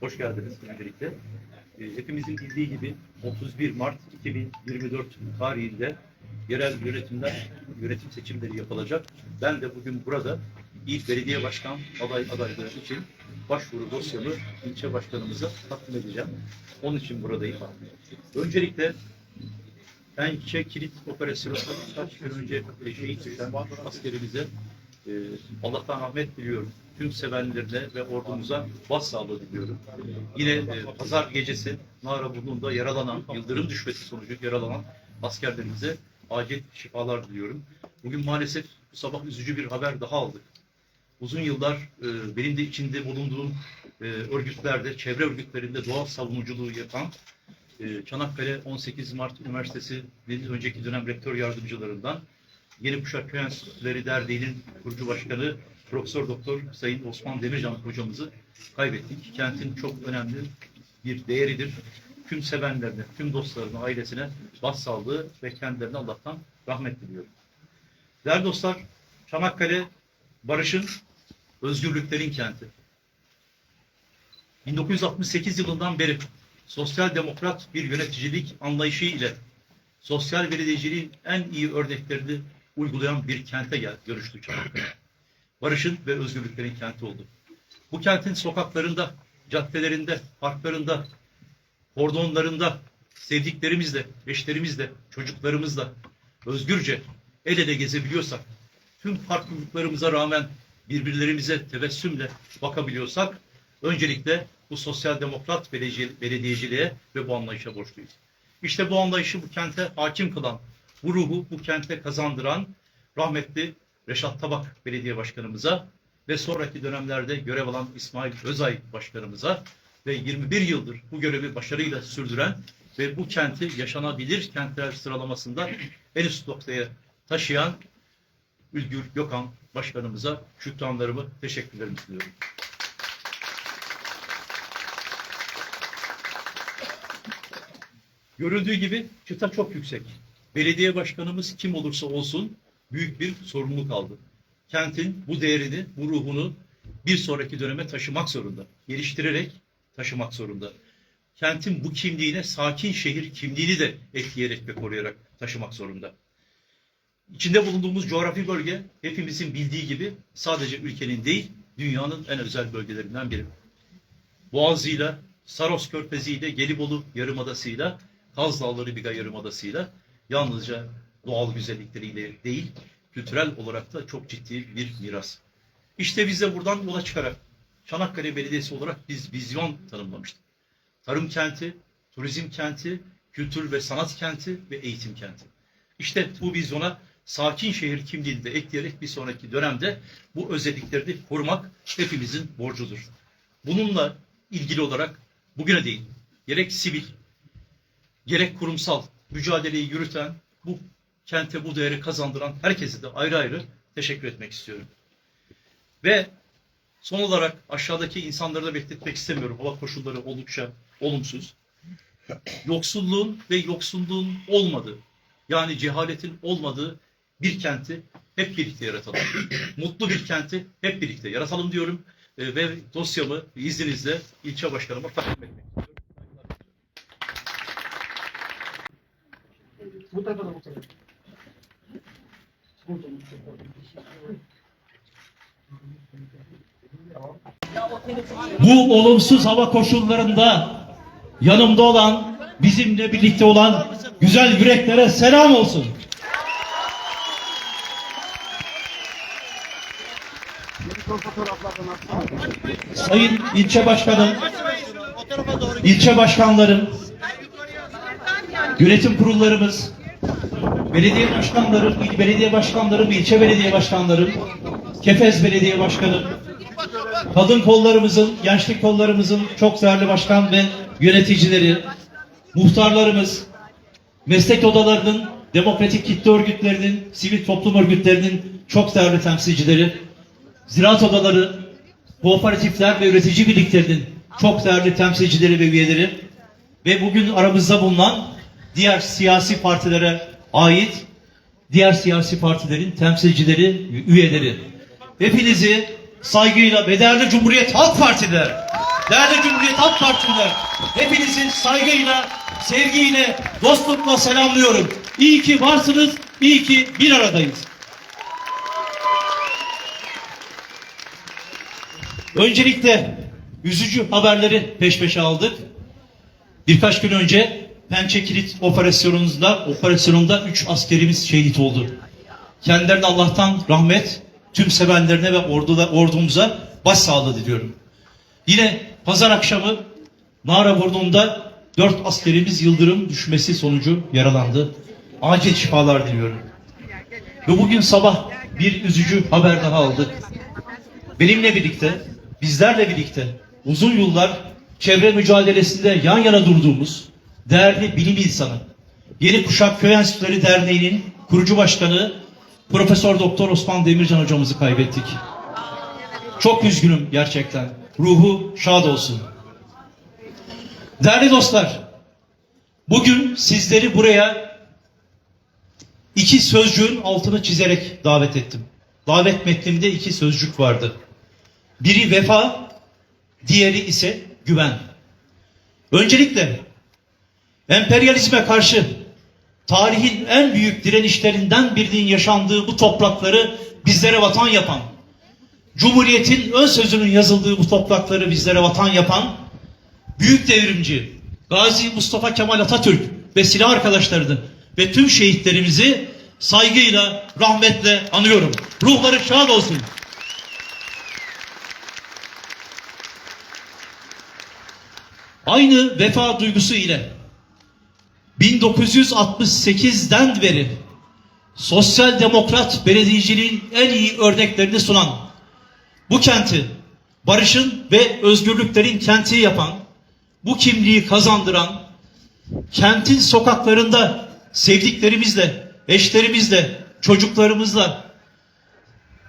Hoş geldiniz öncelikle. Ee, Hepimizin bildiği gibi 31 Mart 2024 tarihinde yerel yönetimler, yönetim seçimleri yapılacak. Ben de bugün burada ilk belediye başkan aday adayları için başvuru dosyamı ilçe başkanımıza takdim edeceğim. Onun için buradayım. Öncelikle Pençe Kilit Operasyonu kaç gün önce şehit düşen askerimize e, Allah'tan rahmet diliyorum. Tüm sevenlerine ve ordumuza başsağlığı diliyorum. Yine e, pazar gecesi Naraburnu'nda yaralanan, yıldırım düşmesi sonucu yaralanan askerlerimize acil şifalar diliyorum. Bugün maalesef bu sabah üzücü bir haber daha aldık. Uzun yıllar e, benim de içinde bulunduğum e, örgütlerde, çevre örgütlerinde doğa savunuculuğu yapan e, Çanakkale 18 Mart Üniversitesi'nin önceki dönem rektör yardımcılarından Yeni Kuşak Köy Enstitüleri Derneği'nin kurucu başkanı Profesör Doktor Sayın Osman Demircan hocamızı kaybettik. Kentin çok önemli bir değeridir. Tüm sevenlerine, tüm dostlarına, ailesine başsağlığı ve kendilerine Allah'tan rahmet diliyorum. Değerli dostlar, Çanakkale barışın, özgürlüklerin kenti. 1968 yılından beri sosyal demokrat bir yöneticilik anlayışı ile sosyal belediyeciliğin en iyi örneklerini uygulayan bir kente gel, dönüştü Çanakkale. Barışın ve özgürlüklerin kenti oldu. Bu kentin sokaklarında, caddelerinde, parklarında, kordonlarında sevdiklerimizle, eşlerimizle, çocuklarımızla özgürce el ele gezebiliyorsak, tüm farklılıklarımıza rağmen birbirlerimize tebessümle bakabiliyorsak, öncelikle bu sosyal demokrat belediye- belediyeciliğe ve bu anlayışa borçluyuz. İşte bu anlayışı bu kente hakim kılan, bu ruhu bu kente kazandıran rahmetli Reşat Tabak Belediye Başkanımıza ve sonraki dönemlerde görev alan İsmail Özay Başkanımıza ve 21 yıldır bu görevi başarıyla sürdüren ve bu kenti yaşanabilir kentler sıralamasında en üst noktaya taşıyan Ülgür Gökhan Başkanımıza şükranlarımı, teşekkürlerimi sunuyorum. Görüldüğü gibi çıta çok yüksek. Belediye başkanımız kim olursa olsun büyük bir sorumluluk aldı. Kentin bu değerini, bu ruhunu bir sonraki döneme taşımak zorunda. Geliştirerek taşımak zorunda. Kentin bu kimliğine sakin şehir kimliğini de ekleyerek ve koruyarak taşımak zorunda. İçinde bulunduğumuz coğrafi bölge hepimizin bildiği gibi sadece ülkenin değil, dünyanın en özel bölgelerinden biri. Boğazı'yla, Saros Körfezi'yle, Gelibolu Yarımadası'yla, Kaz Dağları Biga Yarımadası'yla yalnızca doğal güzellikleriyle değil, kültürel olarak da çok ciddi bir miras. İşte biz de buradan yola çıkarak Çanakkale Belediyesi olarak biz vizyon tanımlamıştık. Tarım kenti, turizm kenti, kültür ve sanat kenti ve eğitim kenti. İşte bu vizyona sakin şehir kimliğini de ekleyerek bir sonraki dönemde bu özellikleri korumak hepimizin borcudur. Bununla ilgili olarak bugüne değin gerek sivil gerek kurumsal mücadeleyi yürüten bu kente bu değeri kazandıran herkese de ayrı ayrı teşekkür etmek istiyorum. Ve son olarak aşağıdaki insanları da bekletmek istemiyorum. Hava koşulları oldukça olumsuz. Yoksulluğun ve yoksulluğun olmadığı yani cehaletin olmadığı bir kenti hep birlikte yaratalım. Mutlu bir kenti hep birlikte yaratalım diyorum. Ee, ve dosyamı izninizle ilçe başkanıma takdim etmek Bu tarafa da bu tarafa. Burada mı? Bu olumsuz hava koşullarında yanımda olan, bizimle birlikte olan güzel yüreklere selam olsun. Sayın ilçe başkanım, ilçe başkanlarım, yönetim kurullarımız, belediye başkanlarım, il belediye başkanlarım, ilçe belediye başkanlarım, Kefez Belediye Başkanım, kadın kollarımızın, gençlik kollarımızın çok değerli başkan ve yöneticileri, muhtarlarımız, meslek odalarının, demokratik kitle örgütlerinin, sivil toplum örgütlerinin çok değerli temsilcileri, ziraat odaları, kooperatifler ve üretici birliklerinin çok değerli temsilcileri ve üyeleri ve bugün aramızda bulunan diğer siyasi partilere ait diğer siyasi partilerin temsilcileri, üyeleri. Hepinizi saygıyla ve değerli Cumhuriyet Halk Partiler değerli Cumhuriyet Halk Partililer, hepinizi saygıyla, sevgiyle, dostlukla selamlıyorum. İyi ki varsınız, iyi ki bir aradayız. Öncelikle üzücü haberleri peş peşe aldık. Birkaç gün önce Pençe Kilit operasyonunda, operasyonunda 3 askerimiz şehit oldu. Kendilerine Allah'tan rahmet, tüm sevenlerine ve orduda, ordumuza başsağlığı diliyorum. Yine pazar akşamı Nara Burnu'nda 4 askerimiz yıldırım düşmesi sonucu yaralandı. Acil şifalar diliyorum. Ve bugün sabah bir üzücü haber daha aldık. Benimle birlikte, bizlerle birlikte uzun yıllar çevre mücadelesinde yan yana durduğumuz değerli bilim insanı, Yeni Kuşak Köy Enstitüleri Derneği'nin kurucu başkanı Profesör Doktor Osman Demircan hocamızı kaybettik. Çok üzgünüm gerçekten. Ruhu şad olsun. Değerli dostlar, bugün sizleri buraya iki sözcüğün altını çizerek davet ettim. Davet metnimde iki sözcük vardı. Biri vefa, diğeri ise güven. Öncelikle emperyalizme karşı tarihin en büyük direnişlerinden birinin yaşandığı bu toprakları bizlere vatan yapan, Cumhuriyet'in ön sözünün yazıldığı bu toprakları bizlere vatan yapan büyük devrimci Gazi Mustafa Kemal Atatürk ve silah arkadaşlarını ve tüm şehitlerimizi saygıyla, rahmetle anıyorum. Ruhları şad olsun. Aynı vefa duygusu ile 1968'den beri sosyal demokrat belediyeciliğin en iyi örneklerini sunan bu kenti barışın ve özgürlüklerin kenti yapan, bu kimliği kazandıran, kentin sokaklarında sevdiklerimizle, eşlerimizle, çocuklarımızla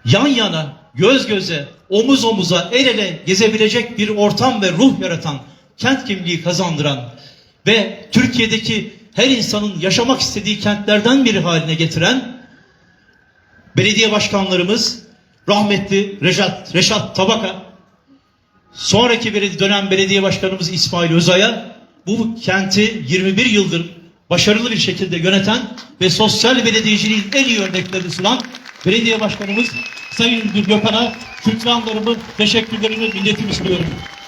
yan yana, göz göze, omuz omuza, el ele gezebilecek bir ortam ve ruh yaratan, kent kimliği kazandıran ve Türkiye'deki her insanın yaşamak istediği kentlerden biri haline getiren belediye başkanlarımız rahmetli Reşat, Reşat Tabaka, sonraki dönem belediye başkanımız İsmail Özay'a bu kenti 21 yıldır başarılı bir şekilde yöneten ve sosyal belediyeciliğin en iyi örneklerini sunan belediye başkanımız Sayın Müdür Gökhan'a şükranlarımı, teşekkürlerimi milletimi sunuyorum.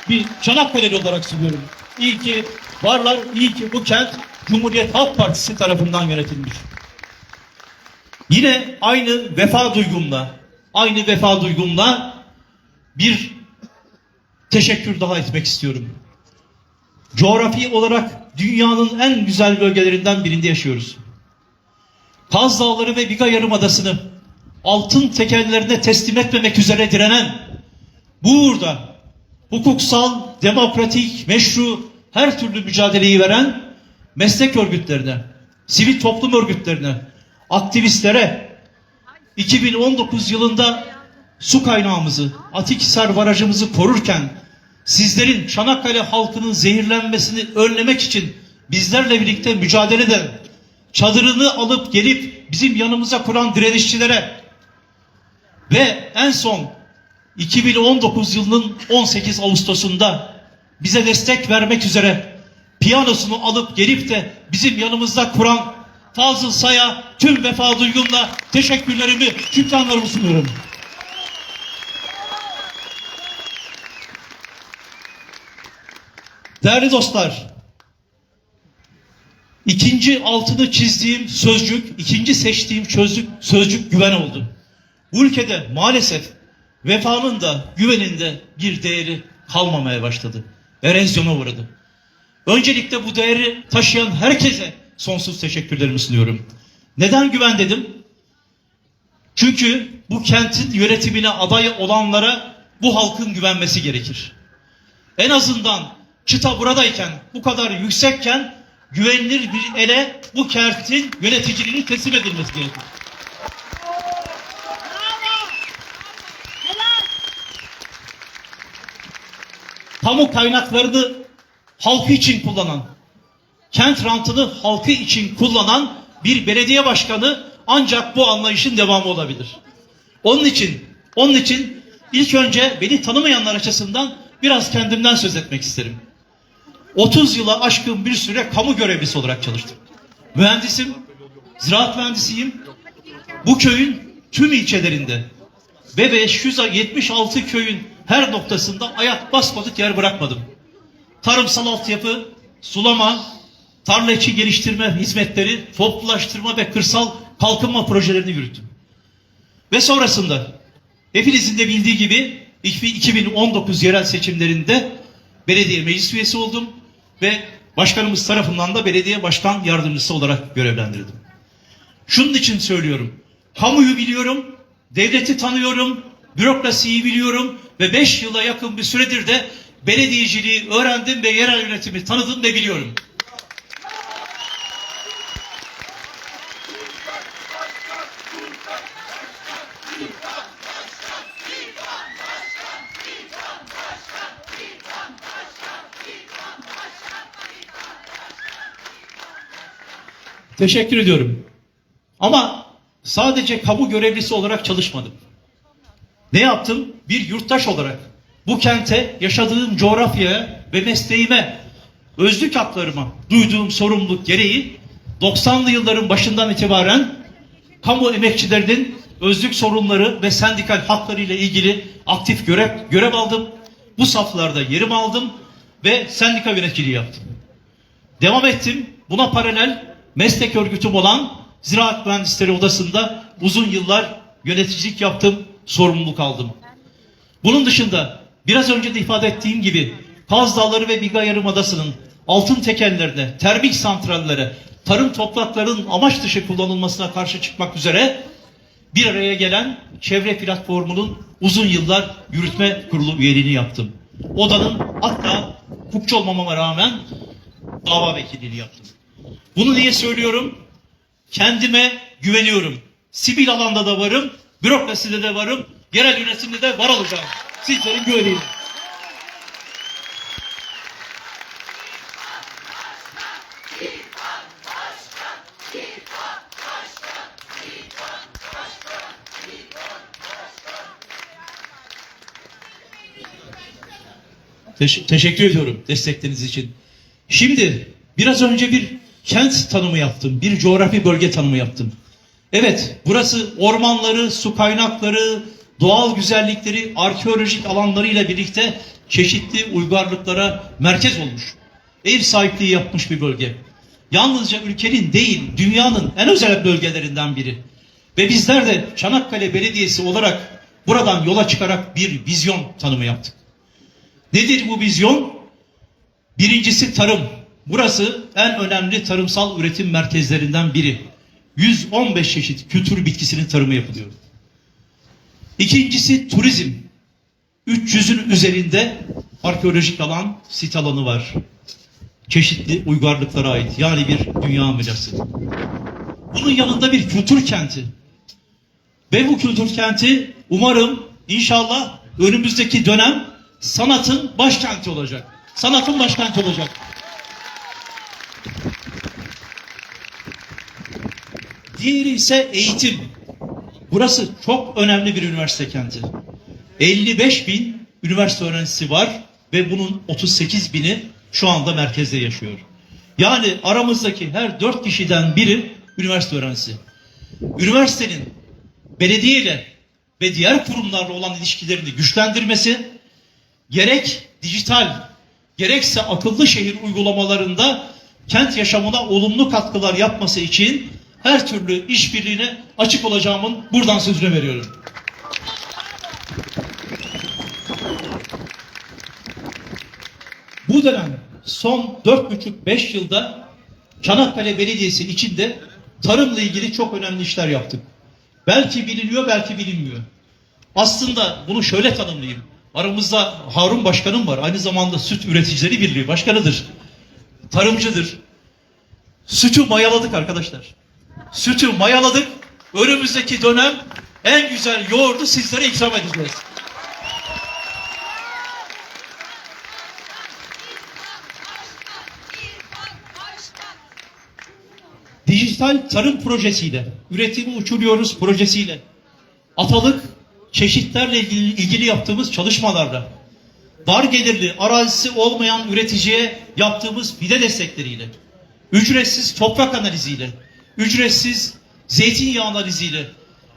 Bir Çanakkale'li olarak sunuyorum. İyi ki varlar, iyi ki bu kent Cumhuriyet Halk Partisi tarafından yönetilmiş. Yine aynı vefa duygumla, aynı vefa duygumla bir teşekkür daha etmek istiyorum. Coğrafi olarak dünyanın en güzel bölgelerinden birinde yaşıyoruz. Kaz Dağları ve Biga Yarımadası'nı altın tekerlerine teslim etmemek üzere direnen, bu uğurda hukuksal, demokratik, meşru her türlü mücadeleyi veren meslek örgütlerine, sivil toplum örgütlerine, aktivistlere 2019 yılında su kaynağımızı, Atikhisar barajımızı korurken sizlerin Çanakkale halkının zehirlenmesini önlemek için bizlerle birlikte mücadele eden, çadırını alıp gelip bizim yanımıza kuran direnişçilere ve en son 2019 yılının 18 Ağustos'unda bize destek vermek üzere piyanosunu alıp gelip de bizim yanımızda kuran Fazıl Say'a tüm vefa duygumla teşekkürlerimi, şükranlarımı sunuyorum. Değerli dostlar, ikinci altını çizdiğim sözcük, ikinci seçtiğim sözcük, sözcük güven oldu. Bu ülkede maalesef vefanın da güvenin de bir değeri kalmamaya başladı. Erozyona uğradı. Öncelikle bu değeri taşıyan herkese sonsuz teşekkürlerimi sunuyorum. Neden güven dedim? Çünkü bu kentin yönetimine aday olanlara bu halkın güvenmesi gerekir. En azından çıta buradayken, bu kadar yüksekken güvenilir bir ele bu kentin yöneticiliğini teslim edilmesi gerekir. Kamu kaynaklarını halkı için kullanan, kent rantını halkı için kullanan bir belediye başkanı ancak bu anlayışın devamı olabilir. Onun için, onun için ilk önce beni tanımayanlar açısından biraz kendimden söz etmek isterim. 30 yıla aşkın bir süre kamu görevlisi olarak çalıştım. Mühendisim, ziraat mühendisiyim. Bu köyün tüm ilçelerinde ve 576 köyün her noktasında ayak basmadık yer bırakmadım. Tarımsal altyapı, sulama, tarla içi geliştirme hizmetleri, toplulaştırma ve kırsal kalkınma projelerini yürüttüm. Ve sonrasında hepinizin de bildiği gibi 2019 yerel seçimlerinde belediye meclis üyesi oldum ve başkanımız tarafından da belediye başkan yardımcısı olarak görevlendirildim. Şunun için söylüyorum. Kamuyu biliyorum, devleti tanıyorum, bürokrasiyi biliyorum ve 5 yıla yakın bir süredir de belediyeciliği öğrendim ve yerel yönetimi tanıdım ve biliyorum. Teşekkür ediyorum. Ama sadece kamu görevlisi olarak çalışmadım. Ne yaptım? Bir yurttaş olarak bu kente, yaşadığım coğrafyaya ve mesleğime, özlük haklarıma duyduğum sorumluluk gereği 90'lı yılların başından itibaren kamu emekçilerinin özlük sorunları ve sendikal hakları ile ilgili aktif görev, görev aldım. Bu saflarda yerimi aldım ve sendika yöneticiliği yaptım. Devam ettim. Buna paralel meslek örgütüm olan Ziraat Mühendisleri Odası'nda uzun yıllar yöneticilik yaptım, sorumluluk aldım. Bunun dışında biraz önce de ifade ettiğim gibi Kaz Dağları ve Biga Yarımadası'nın altın tekellerine, termik santrallere, tarım topraklarının amaç dışı kullanılmasına karşı çıkmak üzere bir araya gelen çevre platformunun uzun yıllar yürütme kurulu üyeliğini yaptım. Odanın hatta hukukçu olmamama rağmen dava vekilliğini yaptım. Bunu niye söylüyorum? Kendime güveniyorum. Sivil alanda da varım, bürokraside de varım, yerel yönetimde de var olacağım. Sizlerin güveniyle. Teş- teşekkür ediyorum destekleriniz için. Şimdi biraz önce bir kent tanımı yaptım. Bir coğrafi bölge tanımı yaptım. Evet burası ormanları, su kaynakları, doğal güzellikleri, arkeolojik alanlarıyla birlikte çeşitli uygarlıklara merkez olmuş. Ev sahipliği yapmış bir bölge. Yalnızca ülkenin değil dünyanın en özel bölgelerinden biri. Ve bizler de Çanakkale Belediyesi olarak buradan yola çıkarak bir vizyon tanımı yaptık. Nedir bu vizyon? Birincisi tarım. Burası en önemli tarımsal üretim merkezlerinden biri. 115 çeşit kültür bitkisinin tarımı yapılıyor. İkincisi turizm. 300'ün üzerinde arkeolojik alan, sit alanı var. Çeşitli uygarlıklara ait. Yani bir dünya mirası. Bunun yanında bir kültür kenti. Ve bu kültür kenti umarım inşallah önümüzdeki dönem sanatın başkenti olacak. Sanatın başkenti olacak. Diğeri ise eğitim. Burası çok önemli bir üniversite kenti. 55 bin üniversite öğrencisi var ve bunun 38 bini şu anda merkezde yaşıyor. Yani aramızdaki her 4 kişiden biri üniversite öğrencisi. Üniversitenin belediyeyle ve diğer kurumlarla olan ilişkilerini güçlendirmesi, gerek dijital, gerekse akıllı şehir uygulamalarında kent yaşamına olumlu katkılar yapması için her türlü işbirliğine açık olacağımın buradan sözünü veriyorum. Bu dönem son 4,5-5 yılda Çanakkale Belediyesi içinde tarımla ilgili çok önemli işler yaptık. Belki biliniyor, belki bilinmiyor. Aslında bunu şöyle tanımlayayım. Aramızda Harun Başkanım var. Aynı zamanda Süt Üreticileri Birliği Başkanıdır. Tarımcıdır. Sütü mayaladık arkadaşlar. Sütü mayaladık. Önümüzdeki dönem en güzel yoğurdu sizlere ikram edeceğiz. Dijital tarım projesiyle, üretimi uçuruyoruz projesiyle, atalık çeşitlerle ilgili, ilgili yaptığımız çalışmalarla dar gelirli arazisi olmayan üreticiye yaptığımız fide destekleriyle, ücretsiz toprak analiziyle, ücretsiz zeytinyağı analiziyle,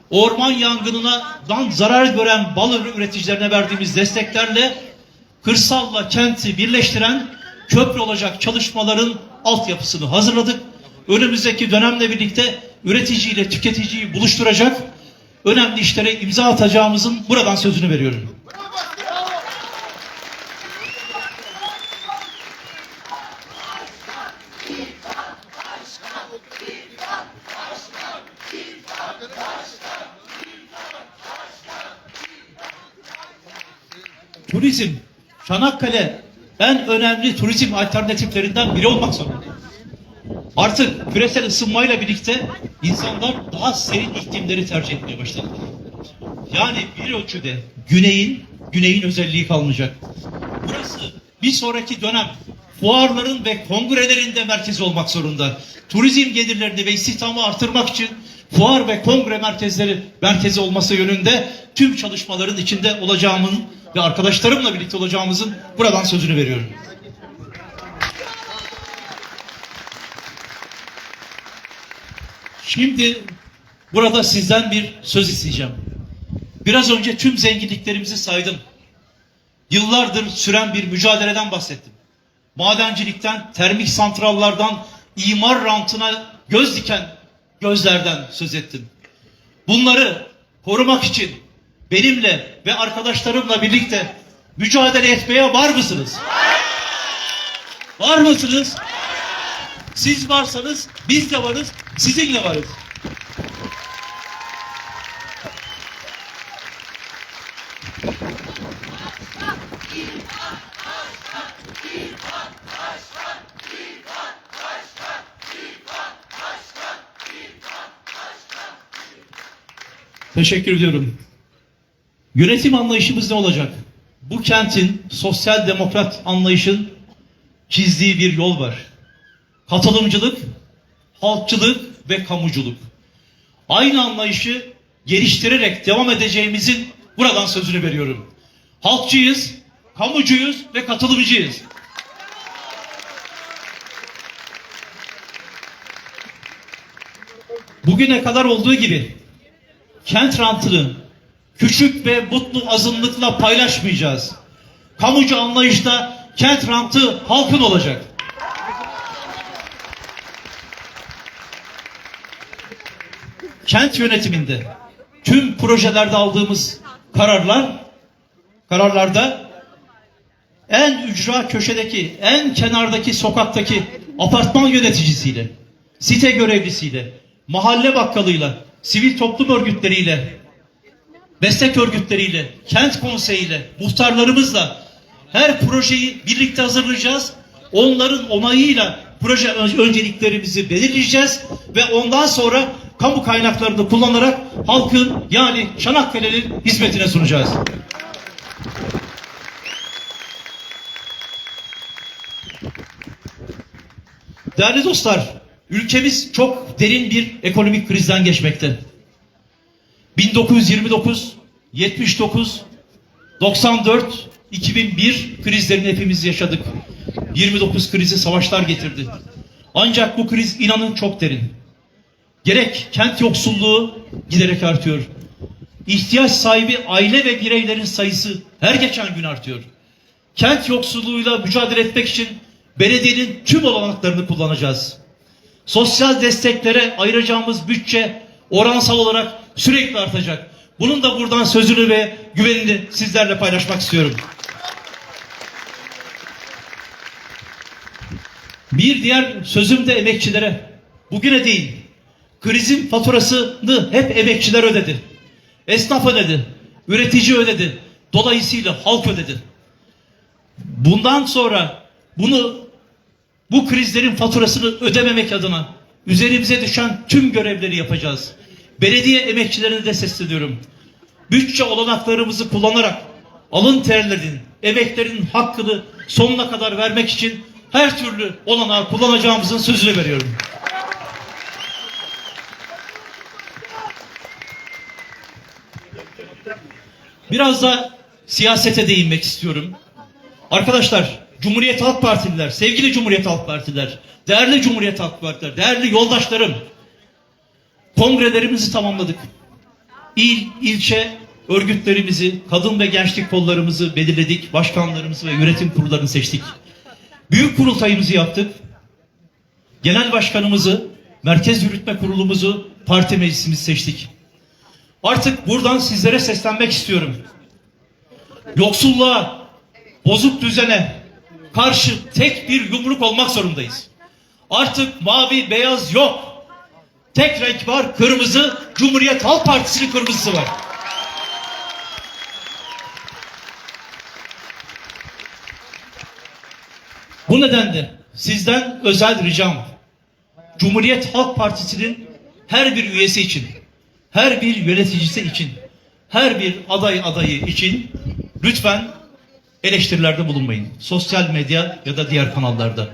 orman yangınından zarar gören bal üreticilerine verdiğimiz desteklerle kırsalla kenti birleştiren köprü olacak çalışmaların altyapısını hazırladık. Önümüzdeki dönemle birlikte üreticiyle tüketiciyi buluşturacak önemli işlere imza atacağımızın buradan sözünü veriyorum. Turizm, Çanakkale en önemli turizm alternatiflerinden biri olmak zorunda. Artık küresel ısınmayla birlikte insanlar daha serin iklimleri tercih etmeye başladı. Yani bir ölçüde güneyin, güneyin özelliği kalmayacak. Burası bir sonraki dönem fuarların ve kongrelerin de merkezi olmak zorunda. Turizm gelirlerini ve istihdamı artırmak için fuar ve kongre merkezleri merkezi olması yönünde tüm çalışmaların içinde olacağımın ve arkadaşlarımla birlikte olacağımızın buradan sözünü veriyorum. Şimdi burada sizden bir söz isteyeceğim. Biraz önce tüm zenginliklerimizi saydım. Yıllardır süren bir mücadeleden bahsettim. Madencilikten, termik santrallardan, imar rantına göz diken gözlerden söz ettim. Bunları korumak için benimle ve arkadaşlarımla birlikte mücadele etmeye var mısınız? Var mısınız? Siz varsanız biz de varız, sizinle varız. Teşekkür ediyorum. Yönetim anlayışımız ne olacak? Bu kentin sosyal demokrat anlayışın çizdiği bir yol var. Katılımcılık, halkçılık ve kamuculuk. Aynı anlayışı geliştirerek devam edeceğimizin buradan sözünü veriyorum. Halkçıyız, kamucuyuz ve katılımcıyız. Bugüne kadar olduğu gibi kent rantını küçük ve mutlu azınlıkla paylaşmayacağız. Kamucu anlayışta kent rantı halkın olacak. Kent yönetiminde tüm projelerde aldığımız kararlar kararlarda en ücra köşedeki, en kenardaki sokaktaki apartman yöneticisiyle, site görevlisiyle, mahalle bakkalıyla, sivil toplum örgütleriyle, meslek örgütleriyle, kent konseyiyle, muhtarlarımızla her projeyi birlikte hazırlayacağız. Onların onayıyla proje ön- önceliklerimizi belirleyeceğiz ve ondan sonra kamu kaynaklarını kullanarak halkın yani Çanakkale'nin hizmetine sunacağız. Değerli dostlar, ülkemiz çok derin bir ekonomik krizden geçmekte. 1929, 79, 94, 2001 krizlerini hepimiz yaşadık. 29 krizi savaşlar getirdi. Ancak bu kriz inanın çok derin. Gerek kent yoksulluğu giderek artıyor. İhtiyaç sahibi aile ve bireylerin sayısı her geçen gün artıyor. Kent yoksulluğuyla mücadele etmek için belediyenin tüm olanaklarını kullanacağız. Sosyal desteklere ayıracağımız bütçe oransal olarak sürekli artacak. Bunun da buradan sözünü ve güvenini sizlerle paylaşmak istiyorum. Bir diğer sözüm de emekçilere. Bugüne değil. Krizin faturasını hep emekçiler ödedi. Esnaf ödedi. Üretici ödedi. Dolayısıyla halk ödedi. Bundan sonra bunu bu krizlerin faturasını ödememek adına üzerimize düşen tüm görevleri yapacağız. Belediye emekçilerine de sesleniyorum. Bütçe olanaklarımızı kullanarak alın terlerin, emeklerin hakkını sonuna kadar vermek için her türlü olanağı kullanacağımızın sözünü veriyorum. Biraz da siyasete değinmek istiyorum. Arkadaşlar, Cumhuriyet Halk Partililer, sevgili Cumhuriyet Halk Partililer, değerli Cumhuriyet Halk Partiler, değerli yoldaşlarım, kongrelerimizi tamamladık. İl, ilçe örgütlerimizi, kadın ve gençlik kollarımızı belirledik, başkanlarımızı ve yönetim kurullarını seçtik. Büyük kurultayımızı yaptık. Genel başkanımızı, merkez yürütme kurulumuzu, parti meclisimizi seçtik. Artık buradan sizlere seslenmek istiyorum. Yoksulluğa, bozuk düzene karşı tek bir yumruk olmak zorundayız. Artık mavi beyaz yok. Tek renk var kırmızı. Cumhuriyet Halk Partisi'nin kırmızısı var. Bu nedenle sizden özel ricam Cumhuriyet Halk Partisi'nin her bir üyesi için, her bir yöneticisi için, her bir aday adayı için lütfen eleştirilerde bulunmayın. Sosyal medya ya da diğer kanallarda.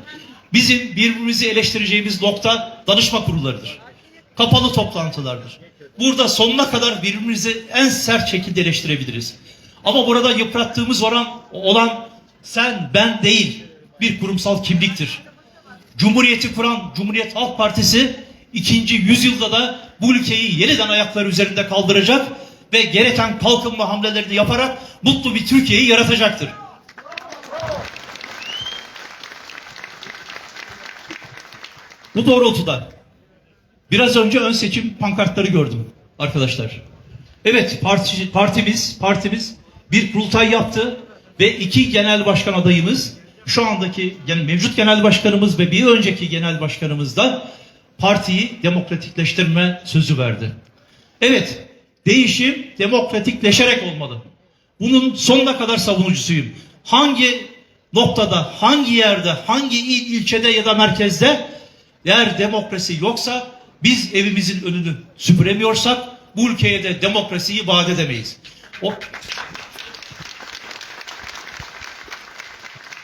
Bizim birbirimizi eleştireceğimiz nokta danışma kurullarıdır. Kapalı toplantılardır. Burada sonuna kadar birbirimizi en sert şekilde eleştirebiliriz. Ama burada yıprattığımız oran, olan sen ben değil bir kurumsal kimliktir. Cumhuriyeti kuran Cumhuriyet Halk Partisi ikinci yüzyılda da bu ülkeyi yeniden ayakları üzerinde kaldıracak ve gereken kalkınma hamlelerini yaparak mutlu bir Türkiye'yi yaratacaktır. Bu doğrultuda biraz önce ön seçim pankartları gördüm arkadaşlar. Evet parti, partimiz partimiz bir kurultay yaptı ve iki genel başkan adayımız şu andaki yani mevcut genel başkanımız ve bir önceki genel başkanımız da partiyi demokratikleştirme sözü verdi. Evet değişim demokratikleşerek olmalı. Bunun sonuna kadar savunucusuyum. Hangi noktada, hangi yerde, hangi il, ilçede ya da merkezde eğer demokrasi yoksa biz evimizin önünü süpüremiyorsak bu ülkeye de demokrasiyi vaat edemeyiz. O,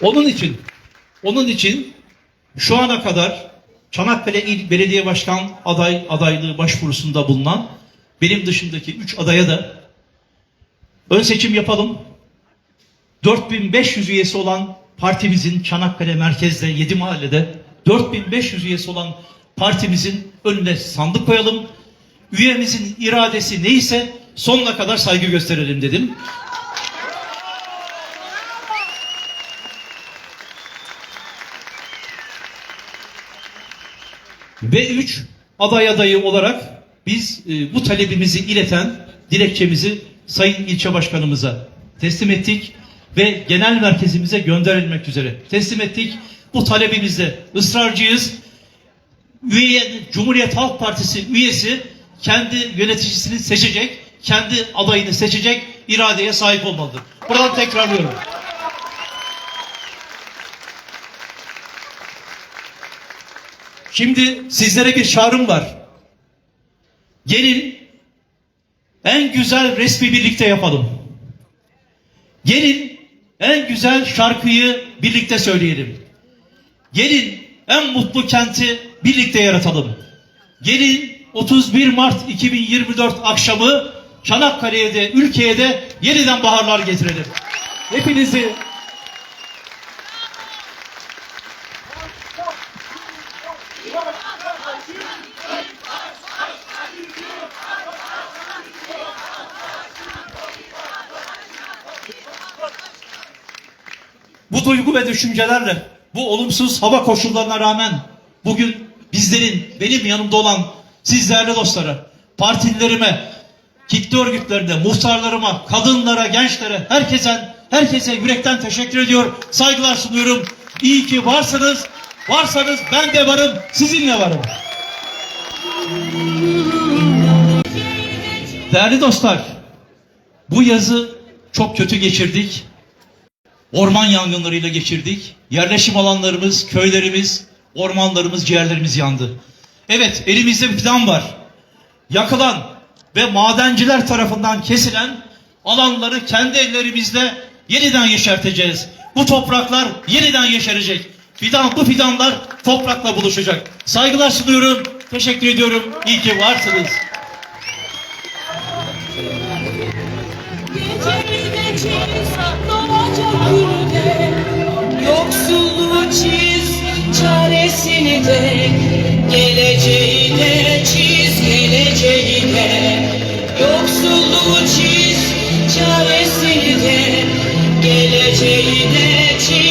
onun için onun için şu ana kadar Çanakkale İl Belediye Başkan aday adaylığı başvurusunda bulunan benim dışındaki 3 adaya da ön seçim yapalım. 4500 üyesi olan partimizin Çanakkale merkezde 7 mahallede 4500 üyesi olan partimizin önüne sandık koyalım. Üyemizin iradesi neyse sonuna kadar saygı gösterelim dedim. Ve üç aday adayı olarak biz e, bu talebimizi ileten dilekçemizi Sayın İlçe Başkanımıza teslim ettik ve genel merkezimize gönderilmek üzere teslim ettik. Bu talebimizde ısrarcıyız. Üye, Cumhuriyet Halk Partisi üyesi kendi yöneticisini seçecek, kendi adayını seçecek iradeye sahip olmalıdır. Buradan tekrarlıyorum. Şimdi sizlere bir çağrım var. Gelin en güzel resmi birlikte yapalım. Gelin en güzel şarkıyı birlikte söyleyelim. Gelin en mutlu kenti birlikte yaratalım. Gelin 31 Mart 2024 akşamı Çanakkale'ye de ülkeye de yeniden baharlar getirelim. Hepinizi Bu duygu ve düşüncelerle, bu olumsuz hava koşullarına rağmen bugün bizlerin, benim yanımda olan siz değerli dostlara, partililerime, kitle örgütlerine, muhtarlarıma, kadınlara, gençlere, herkese, herkese yürekten teşekkür ediyor. Saygılar sunuyorum. İyi ki varsınız. Varsanız ben de varım, sizinle varım. Değerli dostlar, bu yazı çok kötü geçirdik orman yangınlarıyla geçirdik. Yerleşim alanlarımız, köylerimiz, ormanlarımız, ciğerlerimiz yandı. Evet, elimizde bir plan var. Yakılan ve madenciler tarafından kesilen alanları kendi ellerimizle yeniden yeşerteceğiz. Bu topraklar yeniden yeşerecek. Fidan, bu fidanlar toprakla buluşacak. Saygılar sunuyorum. Teşekkür ediyorum. İyi ki varsınız. De çiğ çaresini de Geleceği de çiz geleceği de Yoksulluğu çiz çaresini de Geleceği de çiz.